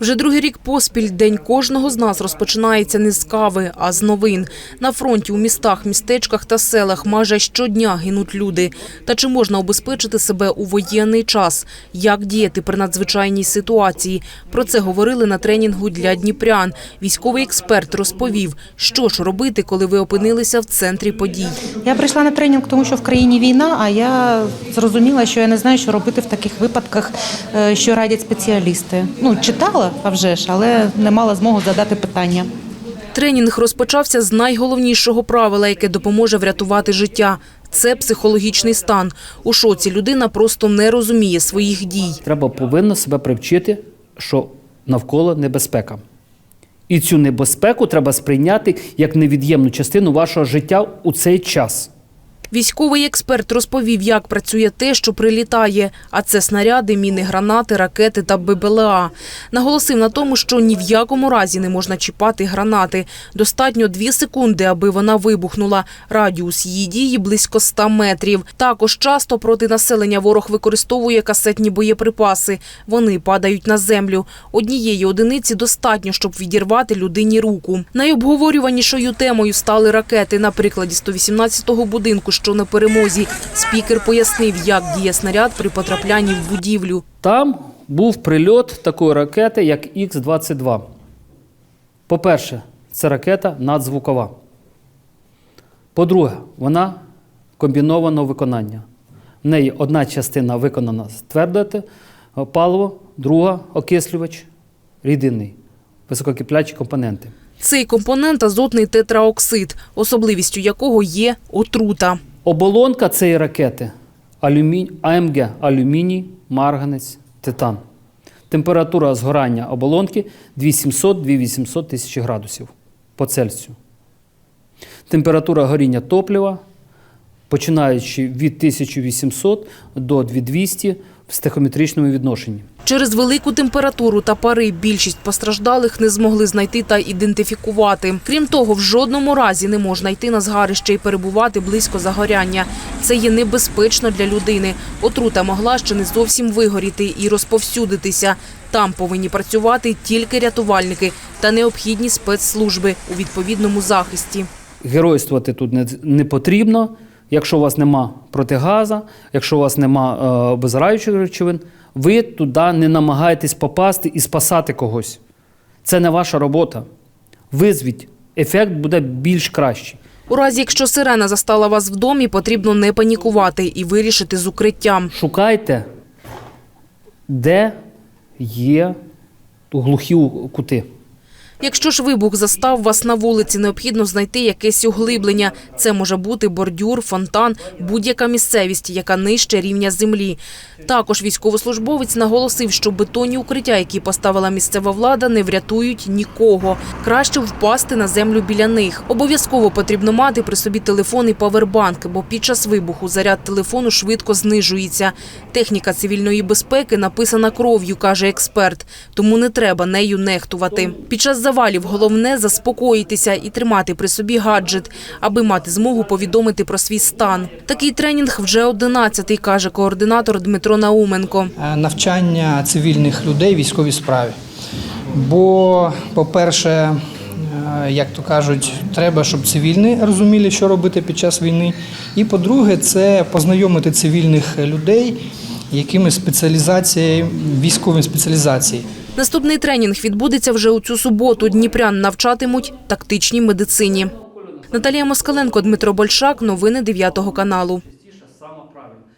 Вже другий рік поспіль день кожного з нас розпочинається не з кави, а з новин. На фронті у містах, містечках та селах майже щодня гинуть люди. Та чи можна обезпечити себе у воєнний час? Як діяти при надзвичайній ситуації? Про це говорили на тренінгу для дніпрян. Військовий експерт розповів, що ж робити, коли ви опинилися в центрі подій. Я прийшла на тренінг, тому що в країні війна, а я зрозуміла, що я не знаю, що робити в таких випадках, е, що радять спеціалісти. Ну, читала, а вже ж, але не мала змогу задати питання. Тренінг розпочався з найголовнішого правила, яке допоможе врятувати життя. Це психологічний стан. У шоці людина просто не розуміє своїх дій. Треба повинно себе привчити, що навколо небезпека. І цю небезпеку треба сприйняти як невід'ємну частину вашого життя у цей час. Військовий експерт розповів, як працює те, що прилітає, а це снаряди, міни, гранати, ракети та ББЛА. Наголосив на тому, що ні в якому разі не можна чіпати гранати. Достатньо дві секунди, аби вона вибухнула. Радіус її дії близько 100 метрів. Також часто проти населення ворог використовує касетні боєприпаси. Вони падають на землю. Однієї одиниці достатньо, щоб відірвати людині руку. Найобговорюванішою темою стали ракети. На прикладі 118-го будинку, що на перемозі. Спікер пояснив, як діє снаряд при потраплянні в будівлю. Там був прильот такої ракети, як Х-22. По-перше, це ракета надзвукова. По-друге, вона комбінованого виконання. В неї одна частина виконана з твердоти е, паливо, друга окислювач рідинний, висококиплячі компоненти. Цей компонент – азотний тетраоксид, особливістю якого є отрута. Оболонка цієї ракети алюмі... АМГ алюміній, марганець, титан. Температура згорання оболонки 2700-2800 тисяч градусів по Цельсію. Температура горіння топлива, починаючи від 1800 до 2200 в стехометричному відношенні. Через велику температуру та пари більшість постраждалих не змогли знайти та ідентифікувати. Крім того, в жодному разі не можна йти на згарище і перебувати близько загоряння. Це є небезпечно для людини. Отрута могла ще не зовсім вигоріти і розповсюдитися. Там повинні працювати тільки рятувальники та необхідні спецслужби у відповідному захисті. Геройствувати тут не, потрібно. Якщо у вас нема протигаза, якщо у вас нема е, речовин, ви туди не намагаєтесь попасти і спасати когось. Це не ваша робота. Визвіть, ефект буде більш кращий. У разі, якщо сирена застала вас в домі, потрібно не панікувати і вирішити з укриттям. Шукайте, де є глухі кути. Якщо ж вибух застав вас на вулиці, необхідно знайти якесь углиблення. Це може бути бордюр, фонтан, будь-яка місцевість, яка нижче рівня землі. Також військовослужбовець наголосив, що бетонні укриття, які поставила місцева влада, не врятують нікого. Краще впасти на землю біля них. Обов'язково потрібно мати при собі телефон і павербанк, бо під час вибуху заряд телефону швидко знижується. Техніка цивільної безпеки написана кров'ю, каже експерт, тому не треба нею нехтувати. Під час завалів головне заспокоїтися і тримати при собі гаджет, аби мати змогу повідомити про свій стан. Такий тренінг вже одинадцятий, каже координатор Дмитро Науменко. е, навчання цивільних людей військовій справі. Бо, по-перше, е, як то кажуть, треба, щоб цивільні розуміли, що робити під час війни. І по-друге, це познайомити цивільних людей якимись спеціалізаціями, військовими спеціалізації. Наступний тренінг відбудеться вже у цю суботу. Дніпрян навчатимуть тактичній медицині. Наталія Москаленко, Дмитро Большак. Новини 9 каналу.